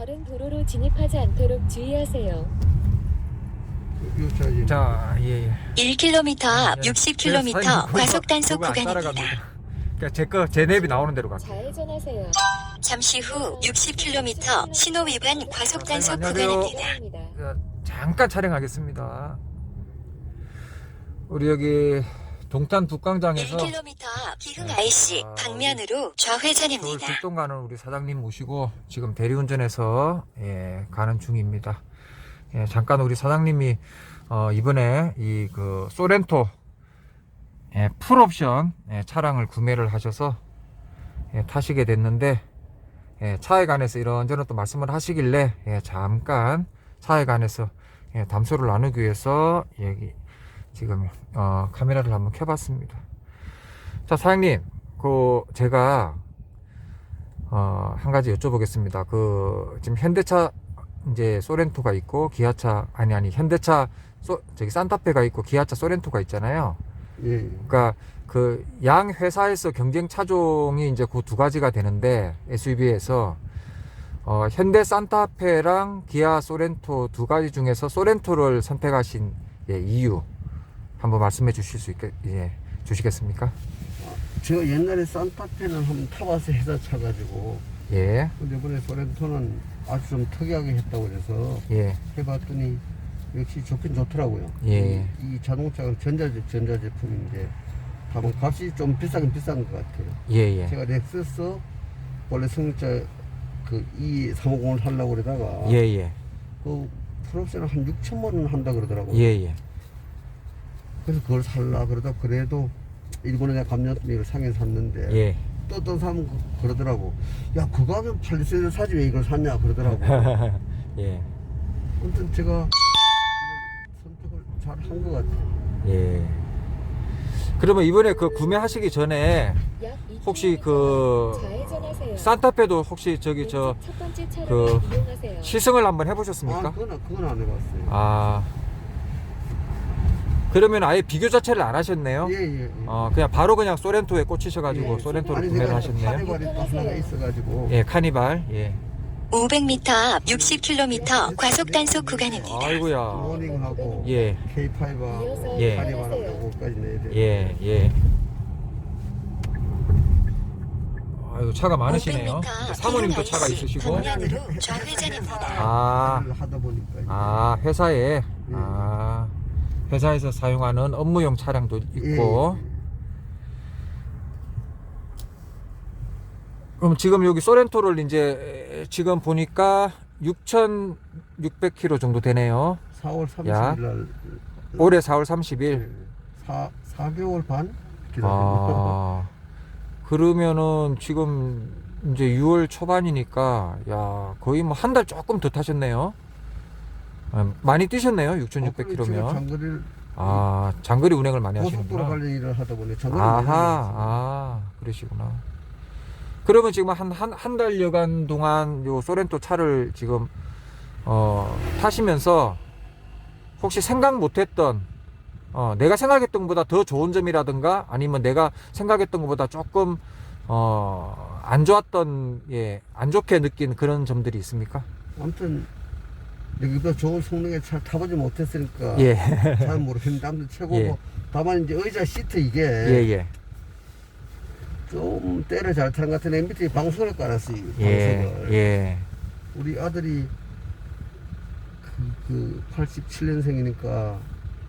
다른 도로로 진입하지 않도록 주의하세요. 자, 예, 예. 1km 앞 네, 60km 사장님, 과속 단속 구간입니다. 따라갑니다. 그러니까 제 거, 제 랩이 나오는 대로 갈게요. 좌회전하세요. 잠시 후 60km 신호 위반 과속 단속 안녕하세요. 구간입니다. 자, 잠깐 촬영하겠습니다. 우리 여기 동탄 북광장에서 1km 앞 기흥 IC 아, 방면으로 서울 좌회전입니다. 출동 가는 우리 사장님 모시고 지금 대리운전해서 예, 가는 중입니다. 예, 잠깐 우리 사장님이 어, 이번에 이 그 소렌토 예, 풀옵션 예, 차량을 구매를 하셔서 예, 타시게 됐는데 예, 차에 관해서 이런저런 또 말씀을 하시길래 예, 잠깐 차에 관해서 예, 담소를 나누기 위해서 여기 지금 어, 카메라를 한번 켜봤습니다. 자 사장님, 그 제가 어, 한 가지 여쭤보겠습니다. 그 지금 현대차 이제 소렌토가 있고 기아차 아니 아니 현대차 소, 저기 산타페가 있고 기아차 소렌토가 있잖아요. 예. 그러니까 그 양 회사에서 경쟁 차종이 이제 그 두 가지가 되는데 SUV에서 어, 현대 산타페랑 기아 소렌토 두 가지 중에서 소렌토를 선택하신 예, 이유 한번 말씀해 주실 수 있게 예, 주시겠습니까? 제가 옛날에 산타페는 한번 타봐서 회사 차가지고 예, 근데 이번에 소렌토는 아주 좀 특이하게 했다고 그래서 예, 해봤더니 역시 좋긴 좋더라고요. 예. 이, 이 자동차가 전자제 전자 제품인데 다만 값이 좀 비싸긴 비싼 것 같아요. 예, 예, 제가 렉서스 원래 승용차 그 E350을 하려고 그러다가 예, 예, 그 풀옵션을 한 6천만 원 한다 그러더라고요. 예, 예, 그래서 그걸 살라 그러다 그래도 일본에 내가 이걸 상해 샀는데 예. 또 어떤 사람은 그- 그러더라고 야 그거 하면 팔리스를 사지 왜 이걸 샀냐 그러더라고 예, 아무튼 제가 이걸 선택을 잘 한 것 같아요 예. 그러면 이번에 그 구매하시기 전에 약 혹시 2km 그. 산타페도 혹시 저기 저 그. 시승을 한번 아 해보셨습니까? 그건, 그건 안 해봤어요 아 그러면 아예 비교 자체를 안 하셨네요. 예 예 예. 어 그냥 바로 그냥 소렌토에 꽂히셔가지고 예. 소렌토를 아니, 구매를 하셨네요. 카니발이 또 하나가 있어가지고 예 카니발 예. 500m 앞 60km 과속 단속 구간입니다. 아이고야. 모닝하고 예 K5하고 이어서 예. 카니발하고 요거까지 내야 돼 예, 예. 아이고 차가 많으시네요. 500m 사모님도 차가 있으시고. 방면으로 좌회전입니다. 아. 하다 보니까 아 회사에 아 회사에서 사용하는 업무용 차량도 있고. 예. 그럼 지금 여기 소렌토를 이제 지금 보니까 6,600km 정도 되네요. 4월 야. 30일 날 올해 4월 30일. 4, 4개월 반 기다렸는데 아, 그러면은 지금 이제 6월 초반이니까 야 거의 뭐 한 달 조금 더 타셨네요. 아, 많이 뛰셨네요. 어, 제가 6,600km면. 장거리를 아 장거리 운행을 많이 고속도로 하시는구나. 관련 일을 하다 보니 장거리 아하. 아 그러시구나. 그러면 지금 한 한 한 달 여간 동안 요 소렌토 차를 지금 어 타시면서 혹시 생각 못했던 어 내가 생각했던 것보다 더 좋은 점이라든가 아니면 내가 생각했던 것보다 조금 어 안 좋았던 예 안 좋게 느낀 그런 점들이 있습니까? 아무튼 여기보다 좋은 성능의 차 타보지 못했으니까 예, 잘 모르겠는데 아무튼 최고고 예. 다만 이제 의자 시트 이게 예, 예, 좀 때를 잘 타는 것 같은 MBT 방석을 깔았어요 예, 방석을 예, 우리 아들이 그, 그 87년생이니까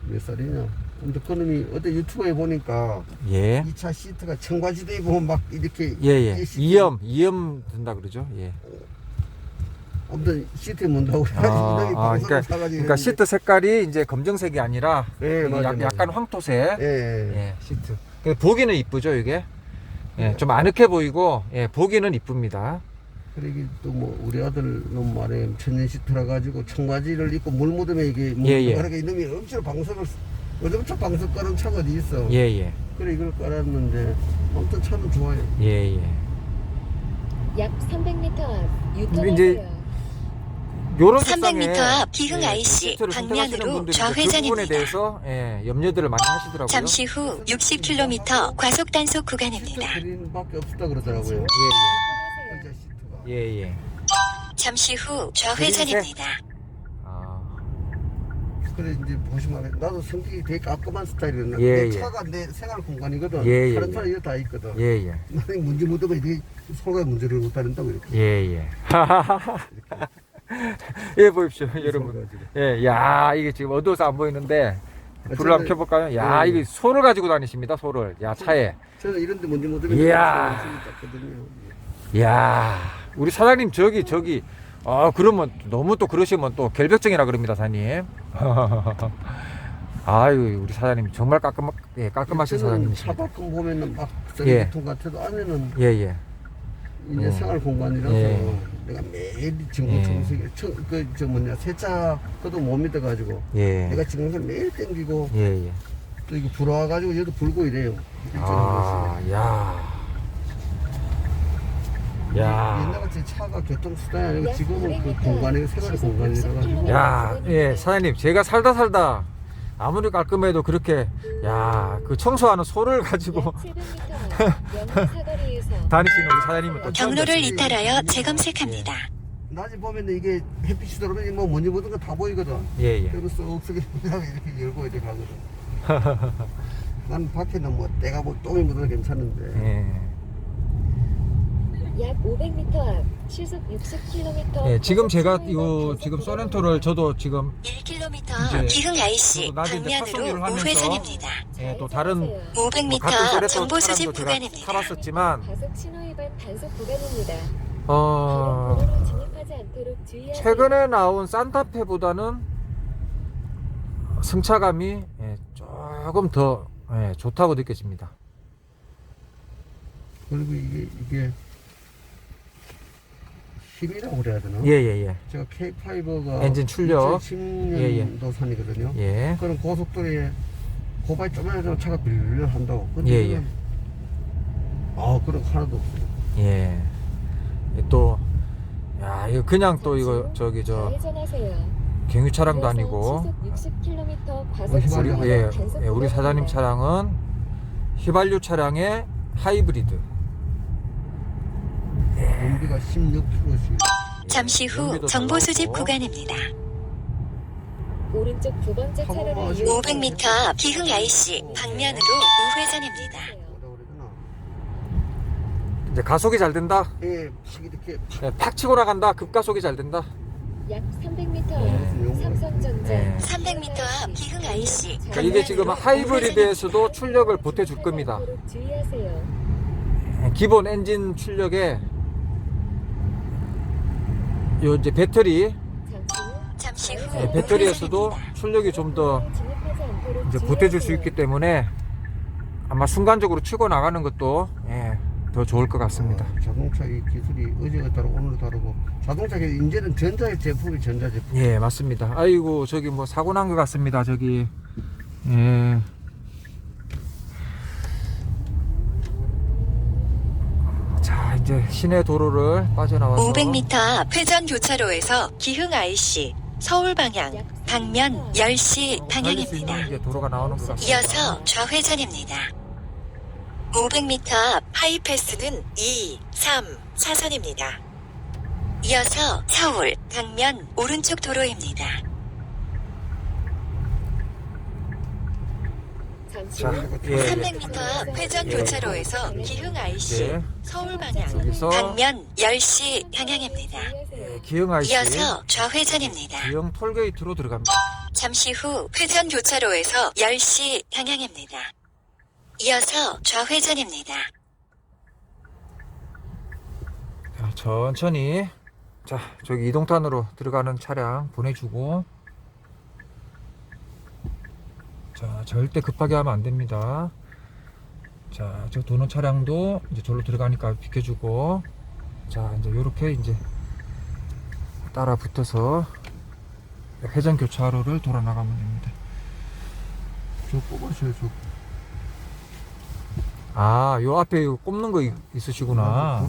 몇 살이냐 근데 그놈이 어제 유튜브에 보니까 예, 이 차 시트가 청바지도 입고 막 이렇게 예, 예. 이 시트- 이염, 이염 든다 그러죠. 예. 아무튼 시트에 문다고 아, 아, 그러니까, 그러니까 시트 색깔이 이제 검정색이 아니라 예, 맞아요, 약, 맞아요. 약간 황토색 예, 예. 예, 시트. 근데 보기는 이쁘죠 이게. 예, 좀 아늑해 보이고 예, 보기는 이쁩니다. 그러기 또뭐 우리 아들 놈 말에 천년 시트라 가지고 청바지를 입고 물 묻으면 이게 뭐 예, 예. 그러니까 이놈이 엄청 방석을 어제부터 방석 깔은 차가 어디 있어 예, 예, 그래 이걸 깔았는데 아무튼 차는 좋아요 예, 예. 약 300m 앞 이제 유턴하세요. 요런 300m 색상의, 앞 기흥 예, IC 선택하시는 방면으로 이제 그 좌회전입니다. 대해서 예, 염려들을 많이 하시더라고요. 잠시 후 60km 과속 단속 구간입니다. 그린밖에 없었다 그러더라고요 예, 예, 예, 예. 잠시 후 좌회전입니다. 아, 그래 이제 보시면 나도 성격이 되게 깔끔한 스타일이거든. 예, 내 예. 차가 내 생활 공간이거든. 예, 예, 다른 예. 차는 이거 다 있거든. 예, 예. 나는 문제 묻으면 이게 서로가 문제를 못 다룬다고 이렇게. 예, 예. 예, 보십시오, 여러분. 예, 야, 이게 지금 어두워서 안 보이는데, 불을 한번 켜볼까요? 야, 예. 이게 소를 가지고 다니십니다, 소를. 야, 차에. 저는 이런데 문제 묻으면 이야. 야 우리 사장님, 저기, 저기. 아, 그러면 너무 또 그러시면 또 결벽증이라 그럽니다, 사장님. 아유, 우리 사장님 정말 깔끔, 예, 깔끔하신 저는 차 사장님이십니다. 밖은 보면은 막 예. 쓰레기통 같아도 안에는 예, 예. 이제 음. 생활 공간이라서 예. 내가 매일 지금 예. 청소기 그저 뭐냐 세차 그도 못 믿어가지고 예. 내가 지금 매일 땡기고 예, 예. 또 이거 불어와가지고 여기도 불고 이래요. 아, 야. 야. 옛날같이 차가 교통수단이 아니고 약 지금은 그 200m, 공간이 생활 시속 공간이라 가지고 60km. 야, 예, 사장님, 제가 살다 살다 아무리 깔끔해도 그렇게, 야, 그 청소하는 소를 가지고 약 700m 영동 사거리에서 다니시는 우리 사장님은 또 처음 경로를. 이탈하여 재검색합니다. 낮에 보면 이게 햇빛이 들어오면 뭐 먼지 묻은 거다 보이거든. 예, 예. 그리고 쏙쏙이 이렇게 열고 이렇게 가거든. 난 밖에는 뭐 때가 뭐 똥이 묻어도 괜찮은데. 예. 약 500m 앞 시속 60km 예, 지금 제가 이거 지금 소렌토를 저도 지금 1km 이제 기흥 IC 방면으로 우회전입니다. 예, 또 다른 뭐 500m 같은 소렌토 정보 수집 구간입니다. 타봤었지만 과속 신호 위반 단속 구간입니다. 어. 최근에 나온 산타페보다는 승차감이 예, 조금 더 예, 좋다고 느껴집니다. 그리고 이게 이게 힘이라고 그래야 되나? 예예예 제가 K5가 엔진 출력. 2010년도 산이거든요. 예. 그런 고속도로에 고발 좀만 해도 차가 빌려 한다고. 근데 예, 이거는 아 그런 거 하나도 없어요. 예. 또, 야, 이거 그냥 또 이거 저기 저 좌회전하세요. 경유 차량도 아니고 시속 60km 어, 과속 우리 휘발유. 신호 예, 단속 예, 우리 사장님. 차량은 휘발유 차량의 하이브리드. 연비가 16km씩. 잠시 후 정보 수집. 구간입니다. 오른쪽 두 번째 차로를 봐가지고. 이용하여 500m 앞 기흥 IC 방면으로 우회전입니다. 뭐라? 이제 가속이 잘 된다. 예, 팍 이렇게 팍. 예, 팍 치고 나간다. 급가속이 잘 된다. 약 300m 예. 앞 삼성전자 예. 300m 앞 기흥 IC 그러니까 이게 지금 하이브리드에서도 출력을 보태줄 겁니다. 주의하세요. 예, 기본 엔진 출력에 요 이제 배터리 잠시 후 예, 배터리에서도. 출력이 좀 더 이제 보태줄 수. 있기 때문에 아마 순간적으로 치고 나가는 것도 예, 더 좋을 것 같습니다. 아, 자동차 이 기술이 어제가 다르고 오늘 다르고 자동차 기- 이제는 전자 제품이 전자 제품. 예, 맞습니다. 아이고, 저기 뭐 사고 난 것 같습니다. 저기 예. 자, 이제 시내 도로를 빠져나와서 500m 앞 회전 교차로에서 기흥 IC 서울 방향 방면 10시 달릴 수 있는 방향입니다. 이제 도로가 나오는 것 같습니다. 이어서 좌회전입니다. 500m 앞 하이패스는 2, 3, 4선입니다. 이어서 서울 방면 오른쪽 도로입니다. 잠시 자, 후 예, 300m 앞 회전 교차로에서 기흥 IC 예. 서울 방향 여기서 방면 10시 방향입니다. 예, 기흥 IC 이어서 좌회전입니다. 기흥 톨게이트로 들어갑니다. 잠시 후 회전 교차로에서 10시 방향입니다. 이어서 좌회전입니다. 자, 천천히 자, 저기 이동탄으로 들어가는 차량 보내주고 자, 절대 급하게 하면 안 됩니다. 자, 저 도는 차량도 이제 절로 들어가니까 비켜주고 자, 이제 요렇게 이제 따라 붙어서 회전 교차로를 돌아 나가면 됩니다. 저 뽑아줘요, 저. 아, 요 앞에 요 꼽는 거 있- 있으시구나.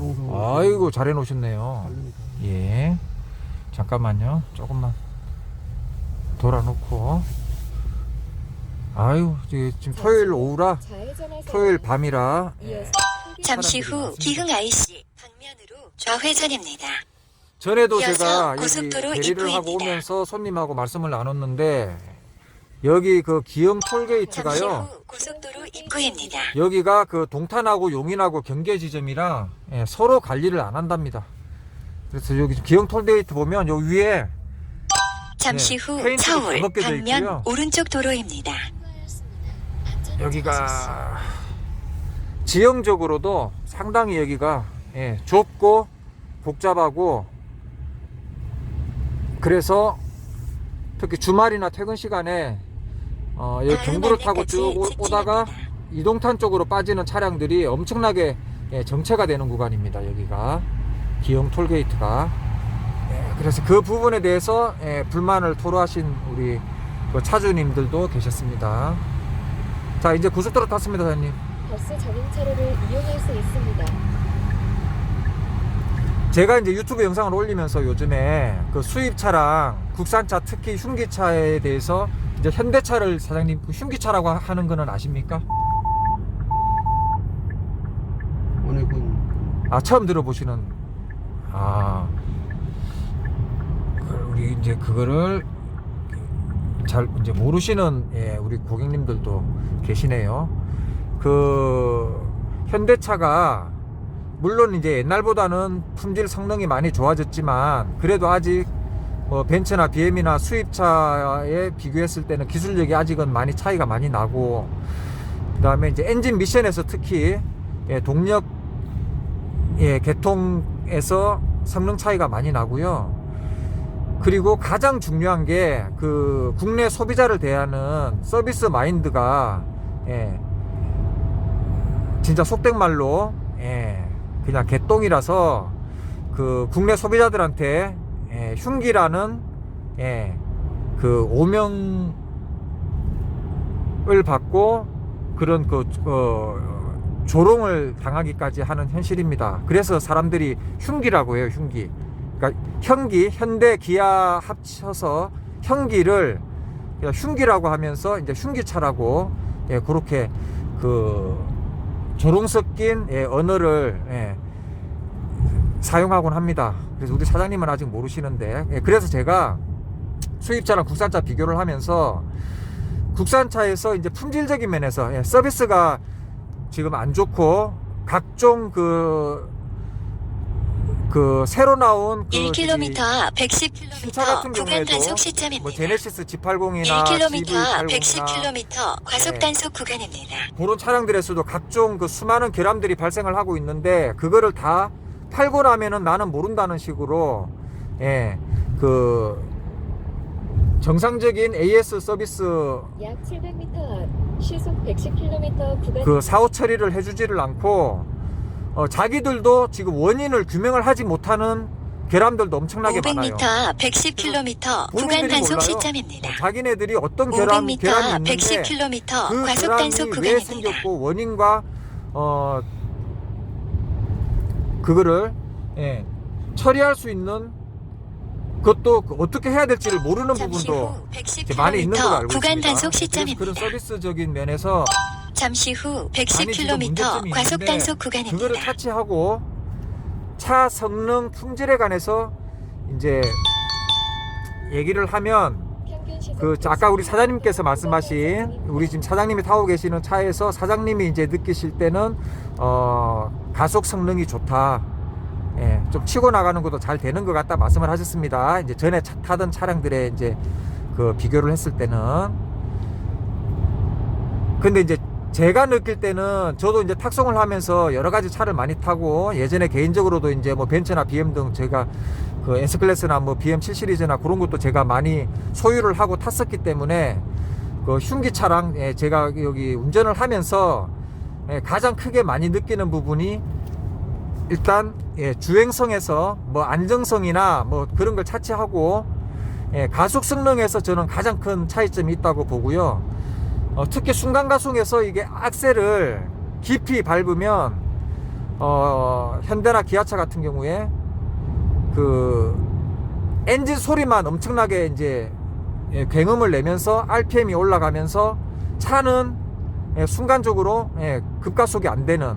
아이고, 잘 해놓으셨네요. 예. 잠깐만요. 조금만 돌아놓고. 아유, 이게 지금 토요일 오후라. 토요일 밤이라. 예. 잠시 후 기흥 IC 방면으로 좌회전입니다. 전에도 제가 여기 대리를 하고. 오면서 손님하고 말씀을 나눴는데 여기 그 기흥 톨게이트가요. 후 고속도로 입구입니다. 여기가 그 동탄하고 용인하고 경계 지점이라 예, 서로 관리를 안 한답니다. 그래서 여기 기흥 톨게이트 보면 여기 위에 잠시 네, 후 페인트가 서울 방면. 오른쪽 도로입니다. 여기가 지형적으로도 상당히 여기가 예, 좁고 복잡하고 그래서 특히 주말이나 퇴근 시간에 어, 여기 다음 경부를 타고 쭉 안내까지 오- 오다가 직진입니다. 이동탄 쪽으로 빠지는 차량들이 엄청나게 예, 정체가 되는 구간입니다. 여기가 기흥 톨게이트가 예, 그래서 그 부분에 대해서 예, 불만을 토로하신 우리 그 차주님들도 계셨습니다. 자 이제 고속도로 탔습니다, 사장님. 버스 전용차로를 이용할 수 있습니다. 제가 이제 유튜브 영상을 올리면서 요즘에 그 수입차랑 국산차 특히 흉기차에 대해서 이제 현대차를 사장님 그 흉기차라고 하는 거는 아십니까? 오늘 군 아 처음 들어보시는 아그 우리 이제 그거를 잘 이제 모르시는 예, 우리 고객님들도 계시네요. 그 현대차가 물론 이제 옛날보다는 품질 성능이 많이 좋아졌지만 그래도 아직 뭐 벤츠나 BM이나 수입차에 비교했을 때는 기술력이 아직은 많이 차이가 많이 나고 그다음에 이제 엔진 미션에서 특히 예, 동력 예, 개통에서 성능 차이가 많이 나고요. 그리고 가장 중요한 게 그 국내 소비자를 대하는 서비스 마인드가 예, 진짜 속된 말로 예, 그냥 개똥이라서 그 국내 소비자들한테 예, 흉기라는 예, 그 오명을 받고 그런 그 어, 조롱을 당하기까지 하는 현실입니다. 그래서 사람들이 흉기라고 해요, 흉기. 그러니까 현기, 현대, 기아 합쳐서 현기를 흉기라고 하면서 이제 흉기차라고 예, 그렇게 그 조롱 섞인 예, 언어를 예, 사용하곤 합니다. 그래서 우리 사장님은 아직 모르시는데 예, 그래서 제가 수입차랑 국산차 비교를 하면서 국산차에서 이제 품질적인 면에서 예, 서비스가 지금 안 좋고 각종 그, 그 새로 나온 그 1km 앞 신차 같은 110km 구간 경우에도 단속 뭐 시점입니다. 제네시스 G80이나 1km 앞 GV80이나 110km 과속 네. 단속 구간입니다. 그런 차량들에서도 각종 그 수많은 결함들이 발생을 하고 있는데 그거를 다 팔고 나면은 나는 모른다는 식으로 예 그 정상적인 AS 서비스 약 700m 앞 시속 110km 구간 그 사후 처리를 해주지를 않고 어, 자기들도 지금 원인을 규명을 하지 못하는 결함들도 엄청나게 많아요. 500m 앞 110km 구간 단속 몰라요. 시점입니다. 어, 자기네들이 어떤 결함, 500m 결함이 앞 있는데 110km 그 과속 단속 왜 구간입니다. 생겼고 원인과 어 그거를 예, 처리할 수 있는 그것도 그 어떻게 해야 될지를 모르는 부분도 많이 있는 걸로 110km 알고 구간 있습니다. 단속 그래서 시점입니다. 그런 서비스적인 면에서 잠시 후 많이 지금 110km 문제점이 과속 있는데 단속 구간입니다. 그거를 타치하고 차 성능 품질에 관해서 이제 얘기를 하면 그 아까 우리 사장님께서 말씀하신 우리 지금 사장님이 타고 계시는 차에서 사장님이 이제 느끼실 때는 어 가속 성능이 좋다. 예, 좀 치고 나가는 것도 잘 되는 것 같다 말씀을 하셨습니다. 이제 전에 차, 타던 차량들의 이제 그 비교를 했을 때는 근데 이제 제가 느낄 때는 저도 이제 탁송을 하면서 여러 가지 차를 많이 타고 예전에 개인적으로도 이제 뭐 벤츠나 BM 등 제가 그 S 클래스나 뭐 BM 7 시리즈나 그런 것도 제가 많이 소유를 하고 탔었기 때문에 그 흉기차랑 예, 제가 여기 운전을 하면서 예, 가장 크게 많이 느끼는 부분이 일단 예, 주행성에서 뭐 안정성이나 뭐 그런 걸 차치하고 예, 가속 성능에서 저는 가장 큰 차이점이 있다고 보고요. 어, 특히 순간 가속에서 이게 악셀을 깊이 밟으면 어, 현대나 기아차 같은 경우에 그 엔진 소리만 엄청나게 이제 예, 굉음을 내면서 RPM이 올라가면서 차는 예, 순간적으로 예, 급가속이 안 되는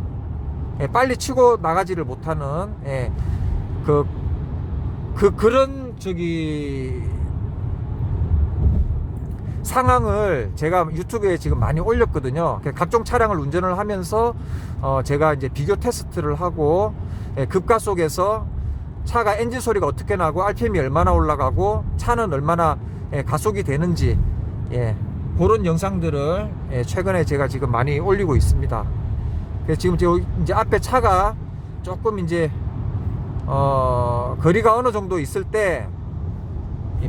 예, 빨리 치고 나가지를 못하는 예, 그 그 그런 저기 상황을 제가 유튜브에 지금 많이 올렸거든요. 그 각종 차량을 운전을 하면서 어 제가 이제 비교 테스트를 하고 예, 급가 속에서 차가 엔진 소리가 어떻게 나고 RPM이 얼마나 올라가고 차는 얼마나 예, 가속이 되는지 예, 그런 영상들을 예, 최근에 제가 지금 많이 올리고 있습니다. 지금 저 이제 앞에 차가 조금 이제 어 거리가 어느 정도 있을 때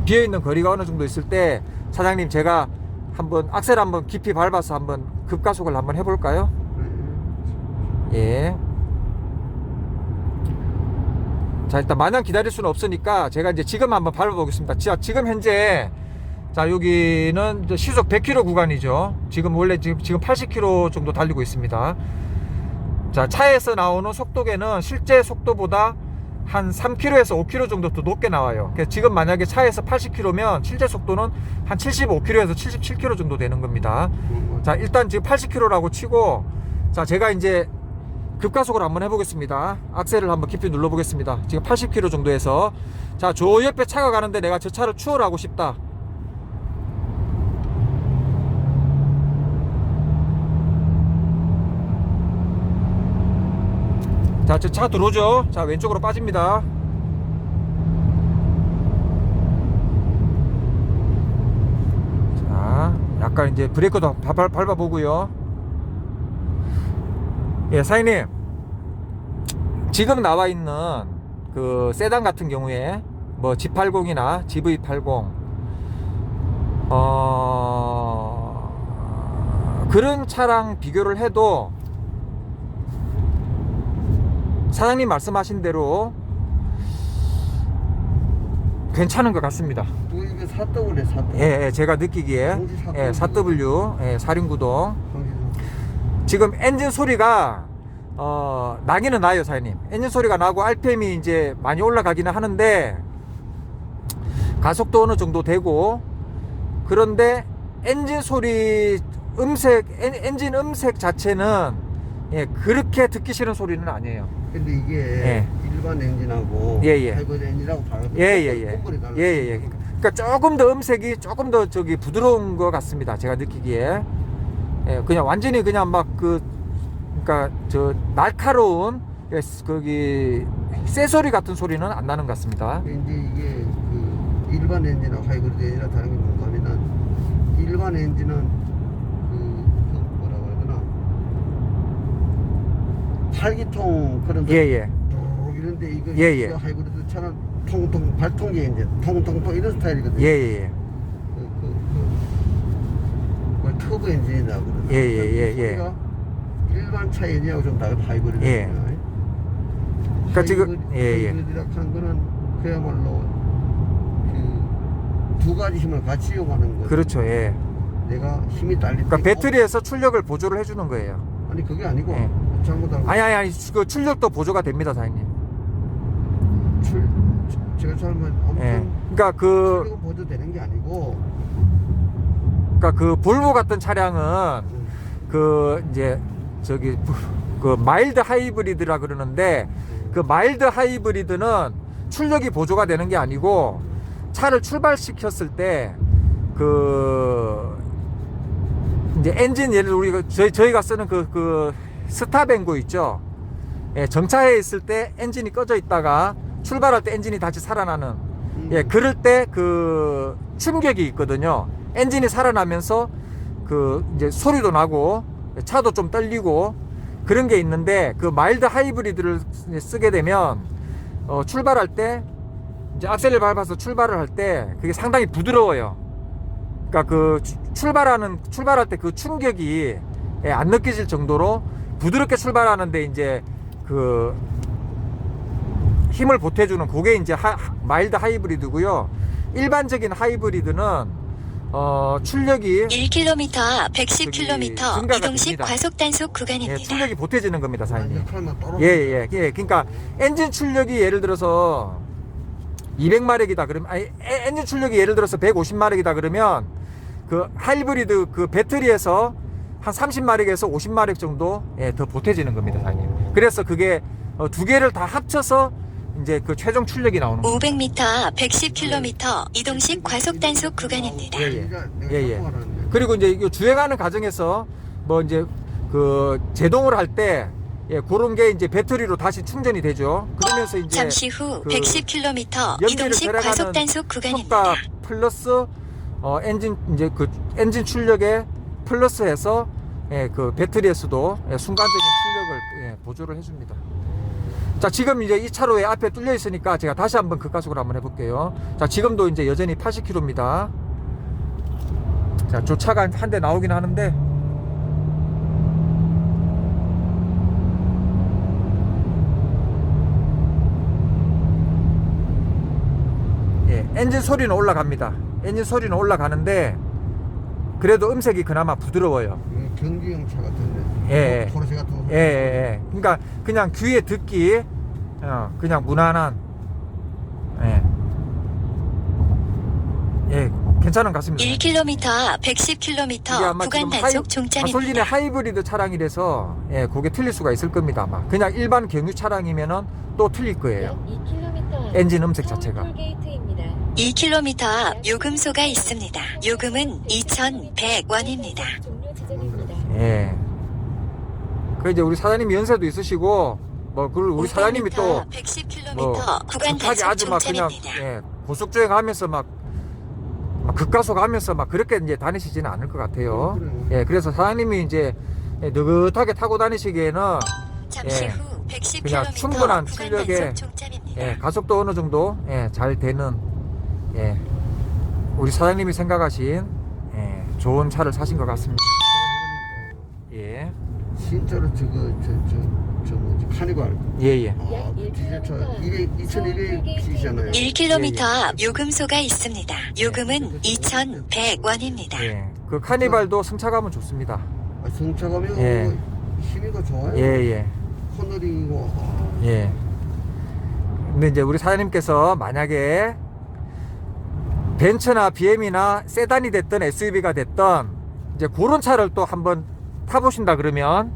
비어 있는 거리가 어느 정도 있을 때 사장님 제가 한번 악셀 한번 깊이 밟아서 한번 급가속을 한번 해볼까요? 예. 자 일단 마냥 기다릴 수는 없으니까 제가 이제 지금 한번 밟아보겠습니다. 자 지금 현재 자 여기는 시속 100km 구간이죠. 지금 원래 지금 지금 80km 정도 달리고 있습니다. 자 차에서 나오는 속도계는 실제 속도보다 한 3km에서 5km 정도 더 높게 나와요. 지금 만약에 차에서 80km면 실제 속도는 한 75km에서 77km 정도 되는 겁니다. 자 일단 지금 80km라고 치고 자 제가 이제 급가속을 한번 해보겠습니다 악셀을 한번 깊이 눌러보겠습니다 지금 80km 정도에서 자 저 옆에 차가 가는데 내가 저 차를 추월하고 싶다 자 저 차 들어오죠? 자 왼쪽으로 빠집니다. 자 약간 이제 브레이크도 밟아, 밟아보고요. 예, 사장님. 지금 나와 있는 그 세단 같은 경우에 뭐 G80이나 GV80 어 그런 차랑 비교를 해도 사장님 말씀하신 대로 괜찮은 것 같습니다. 또 4W에 4W. 예, 예, 제가 느끼기에 정지 4W. 예, 4W 예, 사륜구동. 지금 엔진 소리가 어 나기는 나요 사장님 엔진 소리가 나고 RPM이 이제 많이 올라가기는 하는데 가속도 어느 정도 되고 그런데 엔진 소리 음색 엔, 엔진 음색 자체는 예 그렇게 듣기 싫은 소리는 아니에요 근데 이게 예. 일반 엔진하고 예, 예. 하이브리드 엔진하고 다르거든요. 예예예 콧볼이 달라요. 예예 예 그러니까 조금 더 음색이 조금 더 저기 부드러운 것 같습니다 제가 느끼기에 예, 그냥 완전히 그냥 막 그 그러니까 저 날카로운 예, 거기 쇠소리 같은 소리는 안 나는 것 같습니다. 이제 이게 그 일반 엔진하고 하이브리드 엔진하고 다른 게 뭔가 하면은 일반 엔진은 그, 그 뭐라고 해야 되나 팔기통 그런 예예 쭉 이런데 이거 예, 예. 하이브리드 차는 통통 발통기 엔진 통통통 이런 스타일이거든요. 예예예 그, 그, 그, 뭐 터보 엔진이라고 그러나. 예, 예, 예, 예. 일반 차 엔진하고 좀 다른 하이브리드 예. 그러니까 지금- 예, 예. 하이브리드라고 하는 거는 그야말로 그 두 가지 힘을 같이 이용하는 거. 그렇죠 예. 내가 힘이 딸릴 때 그러니까 배터리에서 출력을 보조를 해주는 거예요. 아니 그게 아니고 예. 잘못하면 아니 아니 아니 그 출력도 보조가 됩니다 사장님. 출, 제가 잘못 아무튼 예. 그러니까 그 출력은 보조되는 게 아니고 그러니까 그 볼보 같은 차량은 음, 그 이제 저기 그 마일드 하이브리드라 그러는데 그 마일드 하이브리드는 출력이 보조가 되는 게 아니고 차를 출발시켰을 때 그 이제 엔진 예를 우리가 저희 저희가 쓰는 그 그 스타뱅고 있죠. 예, 정차해 있을 때 엔진이 꺼져 있다가 출발할 때 엔진이 다시 살아나는 음. 예, 그럴 때 그 충격이 있거든요. 엔진이 살아나면서 그 이제 소리도 나고 차도 좀 떨리고 그런 게 있는데 그 마일드 하이브리드를 쓰게 되면 어, 출발할 때 이제 악셀을 밟아서 출발을 할 때 그게 상당히 부드러워요. 그러니까 그 추- 출발하는 출발할 때 그 충격이 예, 안 느껴질 정도로 부드럽게 출발하는데 이제 그 힘을 보태주는 그게 이제 하, 하- 마일드 하이브리드고요. 일반적인 하이브리드는 어, 출력이 1km 앞 저기 110km 증가가 이동식. 과속 단속 예, 구간입니다. 출력이 보태지는 겁니다, 사장님. 떨어. 예, 예, 예. 그러니까 엔진 출력이 예를 들어서 200마력이다 그러면 아니 에- 엔진 출력이 예를 들어서 150마력이다 그러면 그 하이브리드 그 배터리에서 한 30마력에서 50마력 정도 예, 더 보태지는 겁니다, 사장님. 그래서 그게 어, 두 개를 다 합쳐서 이제 그 최종 출력이 나오는 거예요. 500m 앞 110km 이동식 과속 단속 구간입니다. 예, 예. 예, 예. 그리고 이제 이 주행하는 과정에서 뭐 이제 그 제동을 할 때 예, 그런 게 이제 배터리로 다시 충전이 되죠. 그러면서 이제 잠시 후 그 110km 연비를 이동식 과속 단속 구간입니다. 효과 플러스 어, 엔진 이제 그 엔진 출력에 플러스해서 예, 그 배터리에서도 예, 순간적인 출력을 예, 보조를 해줍니다. 자 지금 이제 이 차로에 앞에 뚫려 있으니까 제가 다시 한번 극가속을 한번 해볼게요. 자 지금도 이제 여전히 80km입니다. 자 저 차가 한 대 나오긴 하는데 예, 엔진 소리는 올라갑니다. 엔진 소리는 올라가는데 그래도 음색이 그나마 부드러워요. 이게 경기용 차 같은데. 예, 예. 포르쉐 같은 거. 예, 예, 예. 그러니까 그냥 귀에 듣기 어, 그냥 무난한 예. 예, 괜찮은 것 같습니다. 1km 앞 이게 110km 아마 구간 단속 가솔린의 종점입니다. 하이브리드 차량이라서 예, 그게 틀릴 수가 있을 겁니다. 아마 그냥 일반 경유 차량이면은 또 틀릴 거예요. 약 2km 엔진 음색 자체가. 톨게이트입니다. 2km 앞 요금소가 있습니다. 요금은 2,100원입니다. 종료 지점입니다. 예. 그 이제 우리 사장님 연세도 있으시고 뭐 그리고 우리 사장님이 또 110km 뭐 구간 급하게 단속 아주 막 그냥 종점입니다. 예, 고속 주행하면서 막, 막 급가속 하면서 막 그렇게 이제 다니시지는 않을 것 같아요. 예, 그래서 사장님이 이제 예, 느긋하게 타고 다니시기에는 잠시 예. 후 그냥 110km 충분한 구간 단속 종점입니다. 예, 가속도 어느 정도 예, 잘 되는 예, 우리 사장님이 생각하신 예, 좋은 차를 사신 것 같습니다. 예, 진짜로 저거 저저저 뭐지 카니발. 예, 예. 아, 약그 디젤차 1km 200 2200cc잖아요. 1km 예, 앞 요금소가 있습니다. 요금은 2,100원입니다. 예. 그 카니발도 승차감은 좋습니다. 아, 승차감이 예. 뭐 힘이가 좋아요. 예, 예. 코너링이고 아, 예. 근데 이제 우리 사장님께서 만약에 벤츠나 BM이나 세단이 됐던 SUV가 됐던 이제 그런 차를 또 한번 타보신다 그러면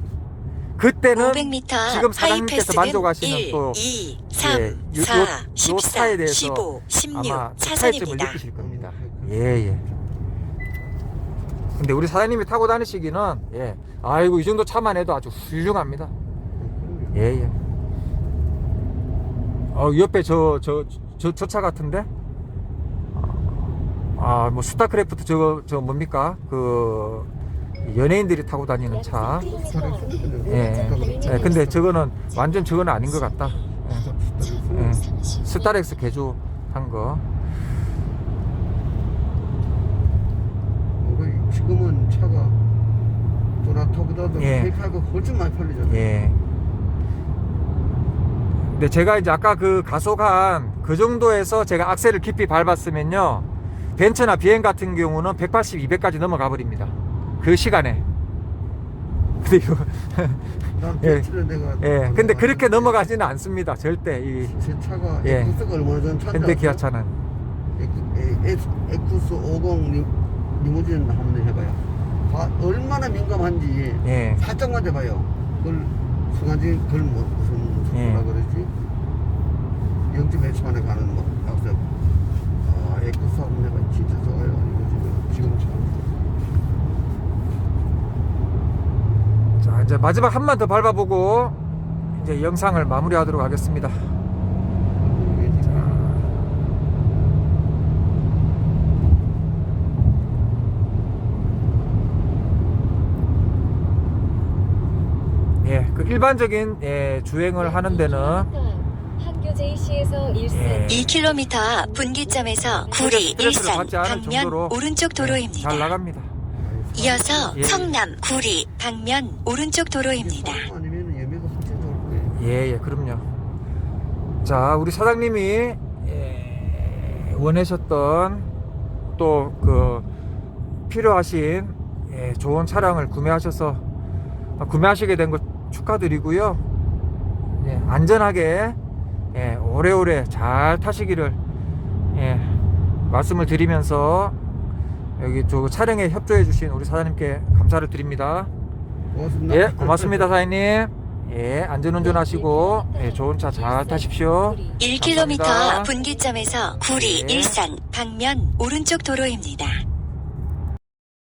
그때는 500m 지금 사장님께서 만족하시는 1, 또 2, 3, 예, 요- 4, 요- 요 14, 차에 대해서 15, 16 아마 차이점을 차선입니다. 느끼실 겁니다. 예, 예. 근데 우리 사장님이 타고 다니시기는 예. 아이고 이 정도 차만 해도 아주 훌륭합니다. 예, 예. 어, 옆에 저, 저, 저, 저 차 같은데? 아, 뭐, 스타크래프트 저거, 저 뭡니까? 그, 연예인들이 타고 다니는 약 차. 3km 예. 예, 근데 저거는, 완전 저거는 아닌 것 같다. 예. 예. 스타렉스 개조한 거. 우리 지금은 차가 도라토보다도 예. 페이파가 훨씬 많이 팔리잖아요. 예. 근데 제가 이제 아까 그 가속한 그 정도에서 제가 악셀을 깊이 밟았으면요. 벤츠나 비행 같은 경우는 180, 200까지 넘어가 버립니다. 그 시간에. 근데 이거, 난 예. 예. 근데 그렇게 넘어가지는 않습니다. 절대. 이 제 차가 예. 에쿠스가 얼마나 전 차인지 현대? 기아차는. 에쿠- 에쿠스 50 리, 리무진 한번 해봐요. 봐, 얼마나 민감한지 예. 살짝만 해봐요. 그걸 순간적인 그걸 뭐, 무슨 예. 뭐라 그러지? 영지 매치 만에 가는 뭐 약속. 한번 해봐 진짜 좋아요. 이거 지금 지금 차. 자, 이제 마지막 한번더 밟아보고 이제 영상을 마무리하도록 하겠습니다. 예. 그 일반적인 예, 주행을 하는 데는 JC에서 예. 2km 앞 분기점에서 구리, 스트레스를 일산, 받지 않을 방면 정도로 오른쪽 도로입니다. 잘 나갑니다. 이어서 예. 성남, 구리, 방면 오른쪽 도로입니다. 아니면 예매가 훨씬 좋을 거예요. 예, 예, 그럼요. 자, 우리 사장님이 예, 원하셨던 또 그 필요하신 예, 좋은 차량을 구매하셔서 어, 구매하시게 된 거 축하드리고요. 예, 안전하게 예, 오래오래 잘 타시기를 예, 말씀을 드리면서 여기 저 촬영에 협조해 주신 우리 사장님께 감사를 드립니다. 고맙습니다. 예, 고맙습니다, 사장님. 예, 안전운전 하시고 예, 좋은 차 잘 타십시오. 1km 감사합니다. 분기점에서 구리, 네. 일산, 방면 오른쪽 도로입니다.